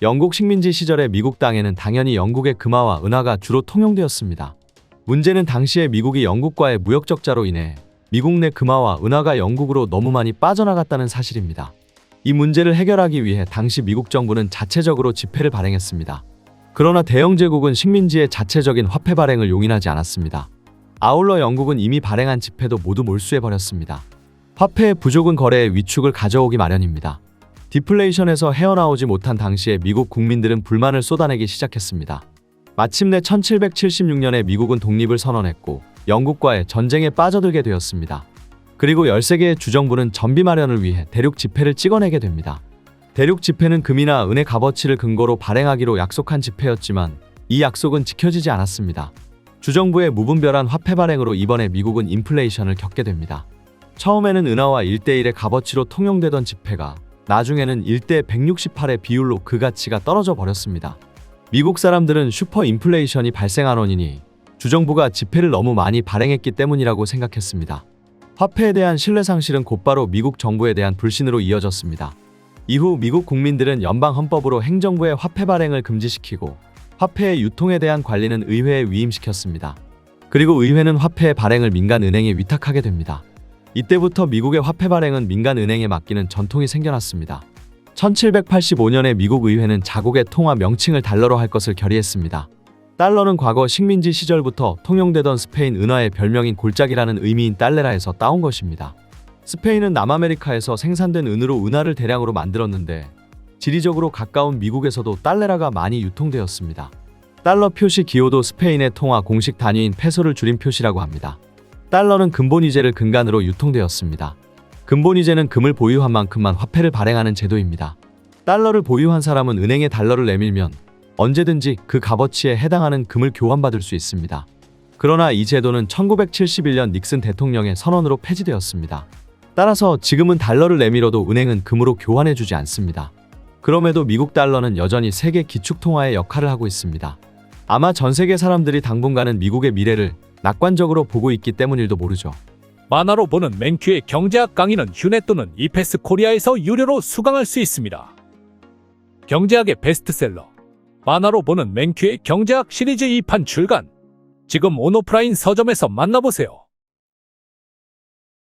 영국 식민지 시절의 미국 땅에는 당연히 영국의 금화와 은화가 주로 통용되었습니다. 문제는 당시에 미국이 영국과의 무역 적자로 인해 미국 내 금화와 은화가 영국으로 너무 많이 빠져나갔다는 사실입니다. 이 문제를 해결하기 위해 당시 미국 정부는 자체적으로 지폐를 발행했습니다. 그러나 대영 제국은 식민지의 자체적인 화폐 발행을 용인하지 않았습니다. 아울러 영국은 이미 발행한 지폐도 모두 몰수해 버렸습니다. 화폐의 부족은 거래의 위축을 가져오기 마련입니다. 디플레이션에서 헤어나오지 못한 당시에 미국 국민들은 불만을 쏟아내기 시작했습니다. 마침내 1776년에 미국은 독립을 선언했고 영국과의 전쟁에 빠져들게 되었습니다. 그리고 13개의 주정부는 전비 마련을 위해 대륙 지폐를 찍어내게 됩니다. 대륙 지폐는 금이나 은의 값어치를 근거로 발행하기로 약속한 지폐였지만 이 약속은 지켜지지 않았습니다. 주정부의 무분별한 화폐 발행으로 이번에 미국은 인플레이션을 겪게 됩니다. 처음에는 은화와 1대1의 값어치로 통용되던 지폐가 나중에는 1대 168의 비율로 그 가치가 떨어져 버렸습니다. 미국 사람들은 슈퍼 인플레이션이 발생한 원인이 주정부가 지폐를 너무 많이 발행했기 때문이라고 생각했습니다. 화폐에 대한 신뢰 상실은 곧바로 미국 정부에 대한 불신으로 이어졌습니다. 이후 미국 국민들은 연방 헌법으로 행정부의 화폐 발행을 금지시키고 화폐의 유통에 대한 관리는 의회에 위임시켰습니다. 그리고 의회는 화폐의 발행을 민간 은행에 위탁하게 됩니다. 이때부터 미국의 화폐 발행은 민간 은행에 맡기는 전통이 생겨났습니다. 1785년에 미국 의회는 자국의 통화 명칭을 달러로 할 것을 결의했습니다. 달러는 과거 식민지 시절부터 통용되던 스페인 은화의 별명인 골짜기라는 의미인 달레라에서 따온 것입니다. 스페인은 남아메리카에서 생산된 은으로 은화를 대량으로 만들었는데 지리적으로 가까운 미국에서도 달레라가 많이 유통되었습니다. 달러 표시 기호도 스페인의 통화 공식 단위인 페소를 줄인 표시라고 합니다. 달러는 근본이제를 근간으로 유통되었습니다. 근본이제는 금을 보유한 만큼만 화폐를 발행하는 제도입니다. 달러를 보유한 사람은 은행에 달러를 내밀면 언제든지 그 값어치에 해당하는 금을 교환받을 수 있습니다. 그러나 이 제도는 1971년 닉슨 대통령의 선언으로 폐지되었습니다. 따라서 지금은 달러를 내밀어도 은행은 금으로 교환해주지 않습니다. 그럼에도 미국 달러는 여전히 세계 기축통화의 역할을 하고 있습니다. 아마 전 세계 사람들이 당분간은 미국의 미래를 낙관적으로 보고 있기 때문일도 모르죠. 만화로 보는 맹큐의 경제학 강의는 휴넷 또는 이페스 코리아에서 유료로 수강할 수 있습니다. 경제학의 베스트셀러 만화로 보는 맹큐의 경제학 시리즈 2판 출간 지금 온오프라인 서점에서 만나보세요.